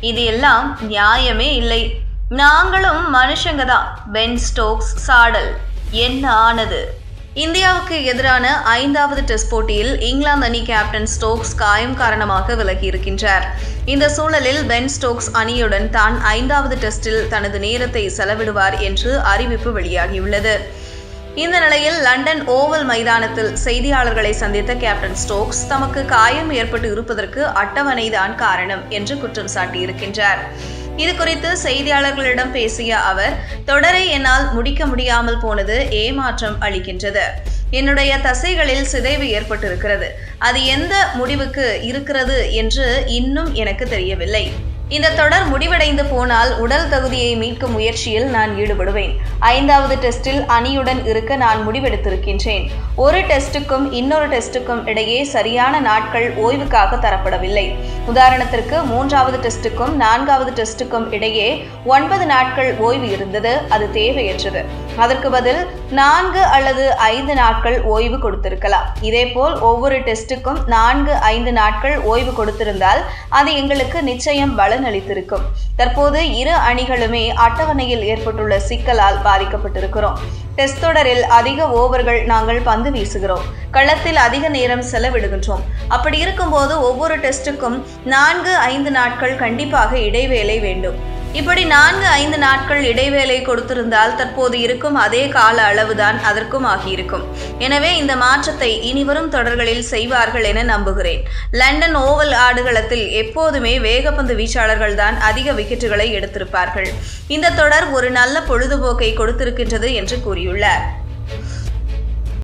இது எல்லாம் நியாயமே இல்லை. நாங்களும் மனுஷங்க தான். பென் ஸ்டோக்ஸ் சாடல். என்ன ஆனது? இந்தியாவுக்கு எதிரான ஐந்தாவது டெஸ்ட் போட்டியில் இங்கிலாந்து அணி கேப்டன் ஸ்டோக்ஸ் காயம் காரணமாக விலகி இருக்கின்றார். இந்த சூழலில் பென் ஸ்டோக்ஸ் அணியுடன் தான் ஐந்தாவது டெஸ்டில் தனது நேரத்தை செலவிடுவார் என்று அறிவிப்பு வெளியாகியுள்ளது. இந்த நிலையில் லண்டன் ஓவல் மைதானத்தில் செய்தியாளர்களை சந்தித்த கேப்டன் ஸ்டோக்ஸ் தமக்கு காயம் ஏற்பட்டு இருப்பதற்கு அட்டவணைதான் காரணம் என்று குற்றம் சாட்டியிருக்கின்றார். இது குறித்து செய்தியாளர்களிடம் பேசிய அவர் தொடரை என்னால் முடிக்க முடியாமல் போனது ஏமாற்றம் அளிக்கின்றது. என்னுடைய தசைகளில் சிதைவு ஏற்பட்டிருக்கிறது. அது எந்த முடிவுக்கு இருக்கிறது என்று இன்னும் எனக்கு தெரியவில்லை. இந்த தொடர் முடிவடைந்து போனால் உடல் தகுதியை மீட்கும் முயற்சியில் நான் ஈடுபடுவேன். ஐந்தாவது டெஸ்டில் அணியுடன் இருக்க நான் முடிவெடுத்திருக்கின்றேன். ஒரு டெஸ்டுக்கும் இன்னொரு டெஸ்டுக்கும் இடையே சரியான நாட்கள் ஓய்வுக்காக தரப்படவில்லை. உதாரணத்திற்கு மூன்றாவது டெஸ்டுக்கும் நான்காவது டெஸ்டுக்கும் இடையே ஒன்பது நாட்கள் ஓய்வு இருந்தது அது தேவையற்றது. அதற்கு பதில் நான்கு அல்லது ஐந்து நாட்கள் ஓய்வு கொடுத்திருக்கலாம். இதேபோல் ஒவ்வொரு டெஸ்டுக்கும் நான்கு ஐந்து நாட்கள் ஓய்வு கொடுத்திருந்தால் அது எங்களுக்கு நிச்சயம் பலன் அளித்திருக்கும். தற்போது இரு அணிகளுமே அட்டவணையில் ஏற்பட்டுள்ள சிக்கலால் பாதிக்கப்பட்டிருக்கிறோம். டெஸ்ட் தொடரில் அதிக ஓவர்கள் நாங்கள் பந்து வீசுகிறோம். களத்தில் அதிக நேரம் செலவிடுகின்றோம். அப்படி இருக்கும்போது ஒவ்வொரு டெஸ்ட்டுக்கும் நான்கு ஐந்து நாட்கள் கண்டிப்பாக இடைவேளை வேண்டும். இப்படி நான்கு ஐந்து நாட்கள் இடைவேளை கொடுத்திருந்தால் தற்போது இருக்கும் அதே கால அளவுதான் அதற்கும் ஆகியிருக்கும். எனவே இந்த மாற்றத்தை இனிவரும் தொடர்களில் செய்வார்கள் என நம்புகிறேன். லண்டன் ஓவல் ஆடுகளத்தில் எப்போதுமே வேகப்பந்து வீச்சாளர்கள் தான் அதிக விக்கெட்டுகளை எடுத்திருப்பார்கள். இந்த தொடர் ஒரு நல்ல பொழுதுபோக்கை கொடுத்திருக்கின்றது என்று கூறியுள்ளார்.